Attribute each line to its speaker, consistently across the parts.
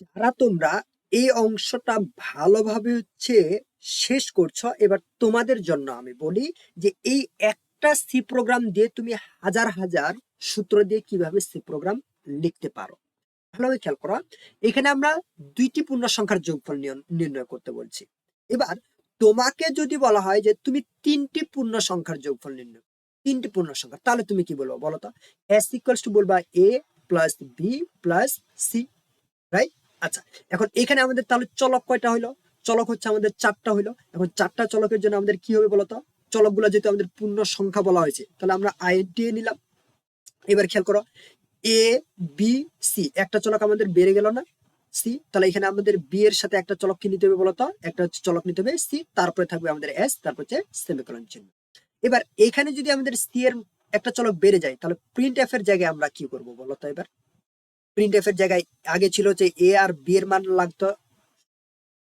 Speaker 1: যারা তোমরা এই অংশটা ভালোভাবে হচ্ছে শেষ করছ, এবার তোমাদের জন্য আমি বলি যে এই একটা সি প্রোগ্রাম দিয়ে তুমি হাজার হাজার সূত্র দিয়ে কীভাবে সি প্রোগ্রাম লিখতে পারো। ভালোভাবে খেয়াল করো, এখানে আমরা দুইটি পূর্ণ সংখ্যার যোগফল নির্ণয় করতে বলছি। এবার তোমাকে যদি বলা হয় যে তুমি তিনটি পূর্ণ সংখ্যার যোগফল নির্ণয় তিনটি পূর্ণ সংখ্যা তাহলে তুমি কি বলব বলো তো? এস ইকুয়ালস টু বলবা A plus B plus C right আচ্ছা এখন এখানে আমাদের তাহলে চলক কয়টা হইল? চলক হচ্ছে আমাদের চারটা হইল। এখন চারটা চলকের জন্য আমাদের কি হবে বলতো? চলকগুলো যেহেতু আমাদের পূর্ণ সংখ্যা বলা হয়েছে, তাহলে আমরা আইএনটি নিলাম। এবার খেয়াল করো এ বি সি একটা চলক আমাদের বেড়ে গেল না? সি তাহলে এখানে আমাদের বি এর সাথে একটা চলক কি নিতে হবে বলতো? একটা চলক নিতে হবে সি তারপরে থাকবে আমাদের এস তারপর হচ্ছে সেমিকোলন চিহ্ন। এবার এখানে যদি আমাদের সি এর একটা চলক বেড়ে যায়, তাহলে প্রিন্ট এফ এর জায়গায় আমরা কি করব বলতো এবার? প্রিন্ট এফ এর জায়গায় আগে ছিল যে এ আর বি এর মান লাগতো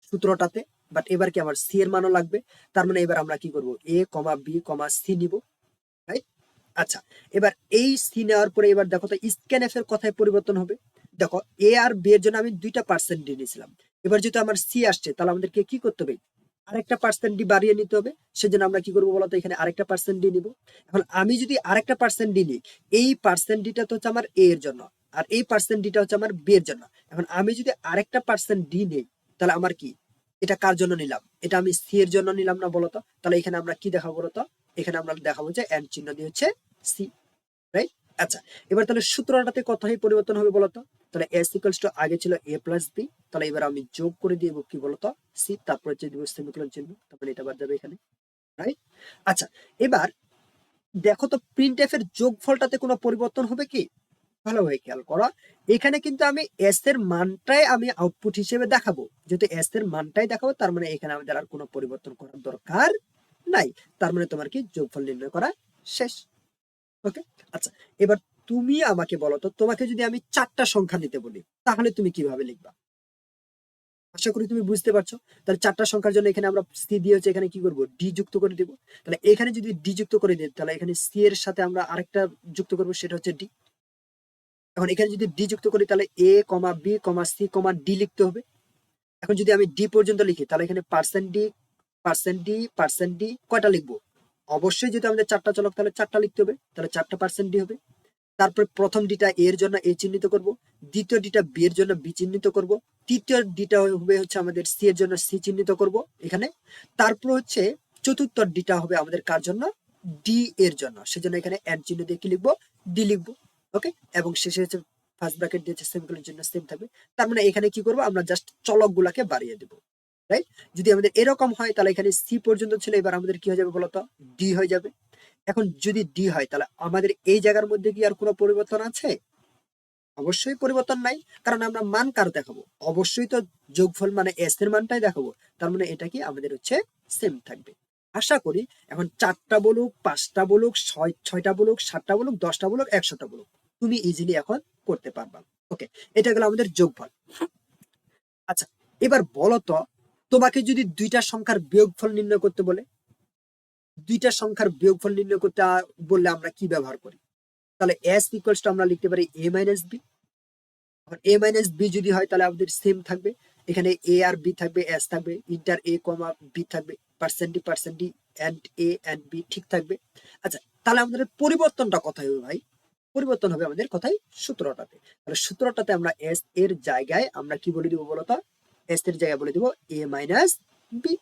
Speaker 1: সূত্রটাতে বাট এবার কি আমার সি এর মানও লাগবে, তার মানে এবার আমরা কি করব? A comma B comma C নিব রাইট আচ্ছা এবার এই সি নেওয়ার পরে এবার দেখো তো স্ক্যান এফ এর কথায় পরিবর্তন হবে। দেখো এ আর বি এর জন্য আমি দুইটা পার্সেন্ট ডি নিয়েছিলাম। এবার যেহেতু আমার সি আসছে, তাহলে আমাদেরকে কি করতে হবে? আরেকটা পার্সেন্ট ডি বাড়িয়ে নিতে হবে, সেজন্য আমরা কি করব বলতো, এখানে আরেকটা পার্সেন্ট ডি নিব। এখন আমি যদি আরেকটা পার্সেন্ট ডি নিই, এই পার্সেন্ট ডিটা তো হচ্ছে আমার এ এর জন্য। আর এই পার্সেন্ট ডিটা হচ্ছে আমার বি এর জন্য। এখন আমি যদি আরেকটা পার্সেন্ট ডি নেই, তাহলে আমার কি? এটা কার জন্য নিলাম? এটা আমি সি এর জন্য নিলাম না বলতো? তাহলে এখানে আমরা কি দেখাবো বলতো? এখানে আমরা দেখাবো যে এন্ড চিহ্ন দিয়ে হচ্ছে সি রাইট আচ্ছা এবার তাহলে সূত্রটাতে কথাই পরিবর্তন হবে বলতো? তাহলে এস ইকুয়ালস টু আগে ছিল এ প্লাস বি তাহলে এবার আমি যোগ করে দিয়ে কি বলতো? সি তারপর হচ্ছে দিব সেমিকোলন চিহ্ন, তারপরে এটা বাদ যাবে এখানে রাইট আচ্ছা এবার দেখো তো প্রিন্ট এফ এর যোগফলটাতে কোনো পরিবর্তন হবে কি? ভালোভাবে খেয়াল করো। এখানে কিন্তু আমি এস এর মানটাই আমি আউটপুট হিসেবে দেখাবো। যেহেতু এস এর মানটাই দেখাবো, তার মানে এখানে আমাদের আর কোনো পরিবর্তন করার দরকার নাই। তার মানে তোমার কি যোগফল নির্ণয় করা শেষ। ওকে আচ্ছা এবার তুমি আমাকে বলো তো, তোমাকে যদি আমি চারটা সংখ্যা নিতে বলি, তাহলে তুমি কীভাবে লিখবা? আশা করি তুমি বুঝতে পারছ। তাহলে চারটা সংখ্যার জন্য এখানে আমরা সি দিয়ে হচ্ছে এখানে কি করব? ডি যুক্ত করে দিব। তাহলে এখানে যদি ডি যুক্ত করে দিই, তাহলে এখানে সি এর সাথে আমরা আরেকটা যুক্ত করব, সেটা হচ্ছে ডি এখন এখানে যদি ডি যুক্ত করি, তাহলে A comma B comma C comma D লিখতে হবে। এখন যদি আমি ডি পর্যন্ত লিখি, তাহলে এখানে percent D percent D percent D কয়টা লিখব? অবশ্যই যদি আমাদের চারটা চলক, তাহলে চারটা লিখতে হবে। তাহলে চারটা পার্সেন্ট ডি হবে। তারপর প্রথম ডিটা এর জন্য এ চিহ্নিত করব। দ্বিতীয় ডিটা বি এর জন্য বি চিহ্নিত করব। তৃতীয় ডিটা হবে হচ্ছে আমাদের সি এর জন্য সি চিহ্নিত করব এখানে। তারপর হচ্ছে চতুর্থ ডিটা হবে আমাদের কার জন্য? ডি এর জন্য। সেজন্য এখানে এন চিহ্ন দিয়ে কি লিখব? ডি লিখব। ওকে? এবং শেষে হচ্ছে ফার্স্ট ব্র্যাকেট দিয়েছে সেমিকোলনের জন্য সেম থাকবে, তার মানে এখানে কি করব? আমরা জাস্ট চলক গুলাকে বাড়িয়ে দেব রাইট যদি আমাদের এরকম হয়, তাহলে এখানে সি পর্যন্ত ছিল, এবার আমাদের কি হয়ে যাবে বলতো? ডি হয়ে যাবে। এখন যদি ডি হয়, তাহলে আমাদের এই জায়গার মধ্যে কি আর কোনো পরিবর্তন আছে? অবশ্যই পরিবর্তন নাই, কারণ আমরা মান কার দেখাবো? অবশ্যই তো যোগফল মানে এস এর মানটাই দেখাবো, তার মানে এটা কি আমাদের হচ্ছে সেম থাকবে। আশা করি এখন চারটা বলুক, পাঁচটা বলুক, ছয়, ছয়টা বলুক, সাতটা বলুক, দশটা বলুক, একশোটা বলুক। তুমি ইজিলি এখন করতে পারবা। ওকে এটা গেল আমাদের যোগফল। আচ্ছা এবার বলো তো, তোমাকে যদি দুইটা সংখ্যার বিয়োগফল নির্ণয় করতে বলে, দুইটা সংখ্যার বিয়োগফল নির্ণয় করতে বললে আমরা কি ব্যবহার করি? তাহলে এস ইকুয়ালস আমরা লিখতে পারি A minus B A minus B যদি হয়, তাহলে আমাদের সেম থাকবে। এখানে এ আর বি থাকবে এস থাকবে ইন্টার এ কমা বি থাকবে percent percent D and A and B ঠিক থাকবে। আচ্ছা তাহলে আমাদের পরিবর্তনটা কোথায় হবে ভাই? পরিবর্তন হবে আমাদের কোথায় সূত্রটাতে। তাহলে সূত্রটাতে আমরা এস এর জায়গায় আমরা কি বলে দিব বলতো? এস এর জায়গায় বলে দিব এ মাইনাস বি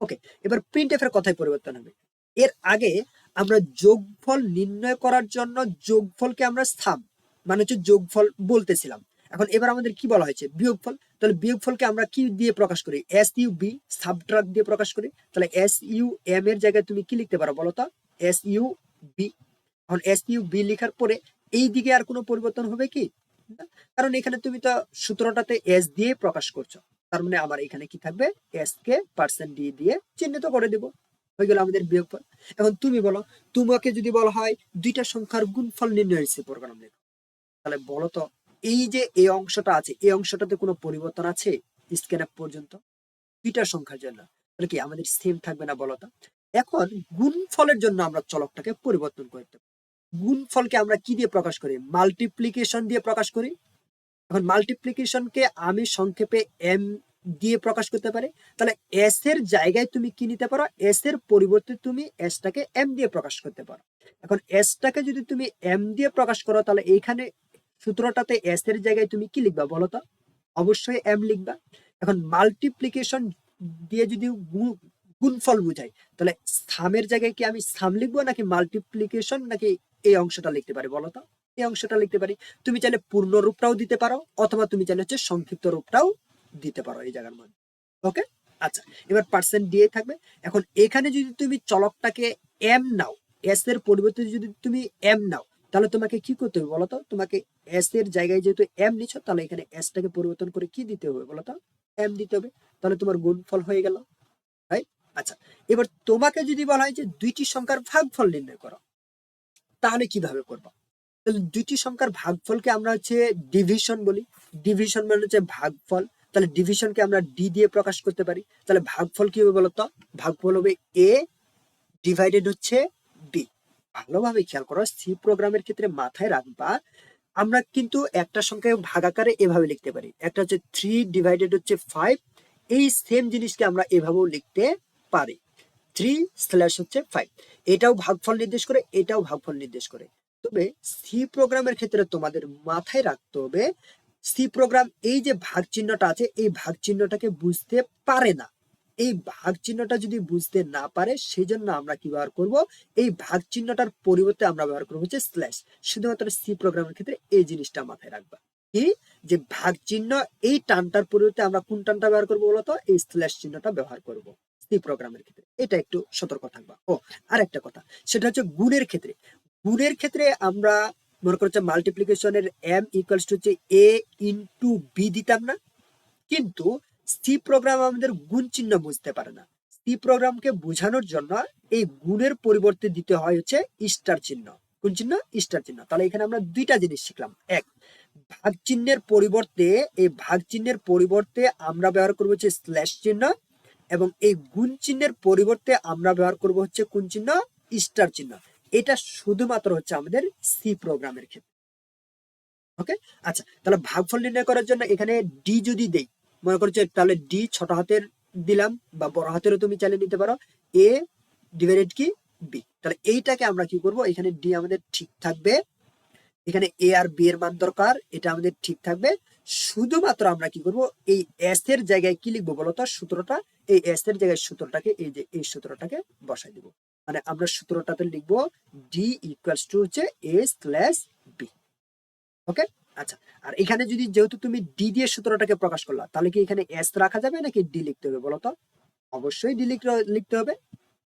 Speaker 1: ওকে এবার প্রিন্ট এফ এর কথায় পরিবর্তন হবে। এর আগে আমরা যোগফল নির্ণয় করার জন্য যোগফলকে আমরা স্থান মানে হচ্ছে যোগফল বলতেছিলাম। এখন এবার আমাদের কি বলা হয়েছে? বিয়োগফল। তাহলে বিয়োগফলকে আমরা কি দিয়ে প্রকাশ করি? এস ইউ বি সাবট্রাক দিয়ে প্রকাশ করি। তাহলে এস ইউ এম এর জায়গায় তুমি কি লিখতে পারো বলো তো এস ইউ বি এখন এস ইউ বি লেখার পরে এই দিকে আর কোনো পরিবর্তন হবে কি? কারণ এখানে তুমি তো সূত্রটাতে এস দিয়ে প্রকাশ করছ। তার মানে আমার এখানে কি থাকবে? এস কে পার্সেন্ট ডি দিয়ে চিহ্নিত করে দেবো। হয়ে গেল আমাদের বিয়োগফল। এখন তুমি বলো, তোমাকে যদি বলা হয় দুইটা সংখ্যার গুণফল নির্ণয় হয়েছে প্রোগ্রাম লেখো তাহলে বলো তো, এই যে এই অংশটা আছে এই অংশটাতে কোনো পরিবর্তন আছে স্ক্যান আপ পর্যন্ত? দুইটা সংখ্যার জন্য। তাহলে কি আমাদের সেম থাকবে না বলো তো? এখন গুণফলের জন্য আমরা চলকটাকে পরিবর্তন করতে। গুণফলকে আমরা কি দিয়ে প্রকাশ করি? মাল্টিপ্লিকেশন দিয়ে প্রকাশ করি। এখন মাল্টিপ্লিকেশনকে আমি সংক্ষেপে এম দিয়ে প্রকাশ করতে পারি। তাহলে এস এর জায়গায় তুমি কি নিতে পারো? এস এর পরিবর্তে তুমি এসটাকে এম দিয়ে প্রকাশ করতে পারো। এখন এসটাকে যদি তুমি এম দিয়ে প্রকাশ করো, তাহলে এইখানে সূত্রটাতে এস এর জায়গায় তুমি কি লিখবা বলো তো? অবশ্যই এম লিখবা। এখন মাল্টিপ্লিকেশন দিয়ে যদি গুণফল বুঝাই, তাহলে সামের জায়গায় কি আমি সাম লিখব, নাকি মাল্টিপ্লিকেশন নাকি এই অংশটা লিখতে পারি, বলো তো? এই অংশটা লিখতে পারি। তুমি চাইলে পূর্ণ রূপটাও দিতে পারো, অথবা তুমি চাইলে হচ্ছে সংক্ষিপ্ত রূপটাও দিতে পারো এই জায়গার মধ্যে। ওকে আচ্ছা এবার পার্সেন্ট দিয়ে থাকবে। এখন এখানে যদি তুমি চলকটাকে এম নাও এস এর পরিবর্তে যদি তুমি এম নাও, তাহলে তোমাকে কি করতে হবে বলতো তোমাকে এস এর জায়গায় যেহেতু এম নিচ্ছ তাহলে এখানে এস টাকে পরিবর্তন করে কি দিতে হবে বলতো এম দিতে হবে। তাহলে তোমার গুণফল হয়ে গেল রাইট আচ্ছা এবার তোমাকে যদি বলা হয় যে দুইটি সংখ্যার ভাগফল নির্ণয় করো তাহলে কীভাবে করব? তাহলে দুইটি সংখ্যার ভাগফলকে আমরা হচ্ছে ডিভিশন বলি। ডিভিশন মানে হচ্ছে ভাগফল। তাহলে ডিভিশনকে আমরা ডি দিয়ে প্রকাশ করতে পারি। তাহলে ভাগফল কি হবে বলতো? ভাগফল হবে এ ডিভাইডেড হচ্ছে বি ভালোভাবে খেয়াল করো সি প্রোগ্রামের ক্ষেত্রে মাথায় রাখবা, আমরা কিন্তু একটা সংখ্যায় ভাগাকারে এভাবে লিখতে পারি। একটা হচ্ছে থ্রি ডিভাইডেড হচ্ছে ফাইভ এই সেম জিনিসকে আমরা এভাবেও লিখতে পারি। থ্রি স্ল্যাশ হচ্ছে ফাইভ এটাও ভাগফল নির্দেশ করে, এটাও ভাগফল নির্দেশ করে। তবে সি প্রোগ্রামের ক্ষেত্রে তোমাদের মাথায় রাখতে হবে সি প্রোগ্রাম এই যে ভাগ চিহ্নটা আছে, এই ভাগ চিহ্নটাকে বুঝতে পারে না। এই ভাগ চিহ্নটা যদি বুঝতে না পারে সেই জন্য আমরা কি ব্যবহার করব? এই ভাগ চিহ্নটার পরিবর্তে আমরা ব্যবহার করব হচ্ছে স্ল্যাশ শুধুমাত্র সি প্রোগ্রামের ক্ষেত্রে এই জিনিসটা মাথায় রাখবা। কি? যে ভাগ চিহ্ন এই টানটার পরিবর্তে আমরা কোন টানটা ব্যবহার করব বলতো? এই স্ল্যাশ চিহ্নটা ব্যবহার করব। সি প্রোগ্রামের ক্ষেত্রে। এটা একটু সতর্ক থাকবা। ও আর একটা কথা, সেটা হচ্ছে গুণের ক্ষেত্রে। গুণের ক্ষেত্রে আমরা মনে করছে মাল্টিপ্লিকেশনের এম ইকুয়ালস টু হচ্ছে এ ইন্টু বি দিতাম না। কিন্তু সি প্রোগ্রাম আমাদের গুণ চিহ্ন বুঝতে পারে না। সি প্রোগ্রামকে বোঝানোর জন্য এই গুণের পরিবর্তে দিতে হয় হচ্ছে স্টার চিহ্ন। কোন চিহ্ন স্টার চিহ্ন। তাহলে এখানে আমরা দুইটা জিনিস শিখলাম। এক ভাগ চিহ্নের পরিবর্তে, এই ভাগ চিহ্নের পরিবর্তে আমরা ব্যবহার করব হচ্ছে স্ল্যাশ চিহ্ন। এবং এই গুণ চিহ্নের পরিবর্তে আমরা ব্যবহার করব হচ্ছে কোন চিহ্ন? স্টার চিহ্ন। এটা শুধুমাত্র হচ্ছে আমাদের সি প্রোগ্রামের ক্ষেত্রে। ওকে আচ্ছা তাহলে ভাগফল নির্ণয় করার জন্য এখানে ডি যদি দেই, মনে করছে তাহলে ডি ছোট হাতের দিলাম বা বড় হাতেরও তুমি চালিয়ে নিতে পারো। এ ডিভাইডেড কি? বি তাহলে এইটাকে আমরা কি করব? এখানে ডি আমাদের ঠিক থাকবে। এখানে এ আর বি এর মান দরকার, এটা আমাদের ঠিক থাকবে। শুধুমাত্র আমরা কি করব? এই এস এর জায়গায় কি লিখব বলতো সূত্রটা এই এস এর জায়গায় সূত্রটাকে, এই যে এই সূত্রটাকে বসাই দিব। মানে আমরা সূত্রটাতে লিখব ডি ইকুয়ালস টু হচ্ছে এ স্ল্যাশ বি ওকে আচ্ছা আর এখানে যদি যেহেতু তুমি ডি দিয়ে সূত্রটাকে প্রকাশ করলা, তাহলে কি এখানে এস রাখা যাবে নাকি ডি লিখতে হবে বলো তো অবশ্যই ডি লিখতে হবে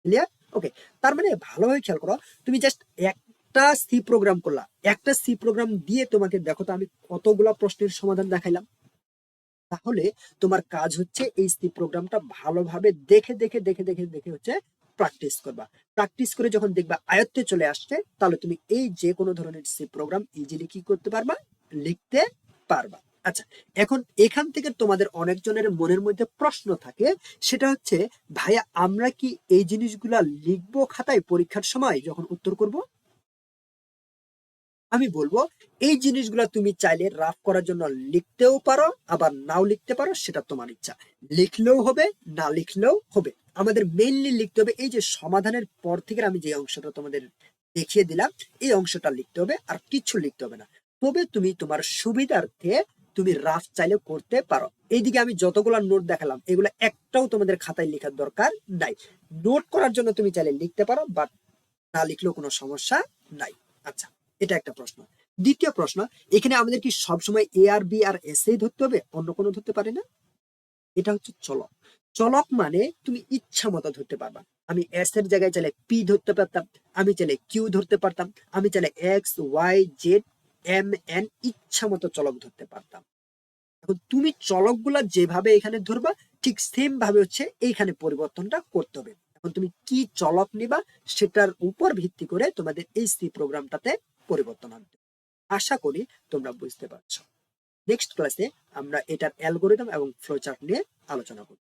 Speaker 1: ক্লিয়ার ওকে তার মানে ভালোভাবে খেয়াল করো, তুমি জাস্ট একটা সি প্রোগ্রাম করলা, একটা সি প্রোগ্রাম দিয়ে তোমাকে দেখো তো আমি কতগুলা প্রশ্নের সমাধান দেখাইলাম। তাহলে তোমার কাজ হচ্ছে এই সি প্রোগ্রামটা ভালোভাবে দেখে দেখে দেখে দেখে দেখে হচ্ছে প্র্যাকটিস করবা। প্র্যাকটিস করে যখন দেখবা আয়ত্তে চলে আসছে, তাহলে তুমি এই যে কোনো ধরনের সি প্রোগ্রাম ইজিলি কি করতে পারবা? লিখতে পারবা। আচ্ছা এখন এখান থেকে তোমাদের অনেকজনের মনের মধ্যে প্রশ্ন থাকে, সেটা হচ্ছে, ভাইয়া, আমরা কি এই জিনিসগুলা লিখব খাতায় পরীক্ষার সময় যখন উত্তর করব? আমি বলব, এই জিনিসগুলো তুমি চাইলে রাফ করার জন্য লিখতেও পারো, আবার নাও লিখতে পারো, সেটা তোমার ইচ্ছা। লিখলেও হবে, না লিখলেও হবে। আমাদের মেইনলি লিখতে হবে, এই যে সমাধানের পর থেকে আমি যে অংশটা তোমাদের দেখিয়ে দিলাম, এই অংশটা লিখতে হবে, আর কিছু লিখতে হবে না। তবে তুমি তোমার সুবিধার্থে তুমি রাফ চাইলে করতে পারো। এইদিকে আমি যতগুলো নোট দেখালাম, এগুলো একটাও তোমাদের খাতায় লেখার দরকার নাই। নোট করার জন্য তুমি চাইলে লিখতে পারো বাট না লিখলেও কোনো সমস্যা নাই। আচ্ছা। এটা একটা প্রশ্ন। দ্বিতীয় প্রশ্ন, এখানে আমাদের কি সবসময় এ আর বি আর এস এই ধরতে হবে? অন্য কোনো ধরতে পারে না? এটা হচ্ছে চলক। চলক মানে তুমি ইচ্ছা মতো ধরতে পারবা। আমি এস এর জায়গায় চাইলে পি ধরতে পারতাম, আমি চাইলে কিউ ধরতে পারতাম, আমি চাইলে X Y Z M N ইচ্ছা মতো চলক ধরতে পারতাম। এখন তুমি চলকগুলা যেভাবে এখানে ধরবা, ঠিক সেম ভাবে হচ্ছে এইখানে পরিবর্তনটা করতে হবে। এখন তুমি কি চলক নিবা, সেটার উপর ভিত্তি করে তোমাদের এই সি প্রোগ্রামটাতে পরিবর্তন আনতে। আশা করি তোমরা বুঝতে পারছ। নেক্সট ক্লাসে আমরা এটার অ্যালগোরিদম এবং ফ্লোচার্ট নিয়ে আলোচনা করব।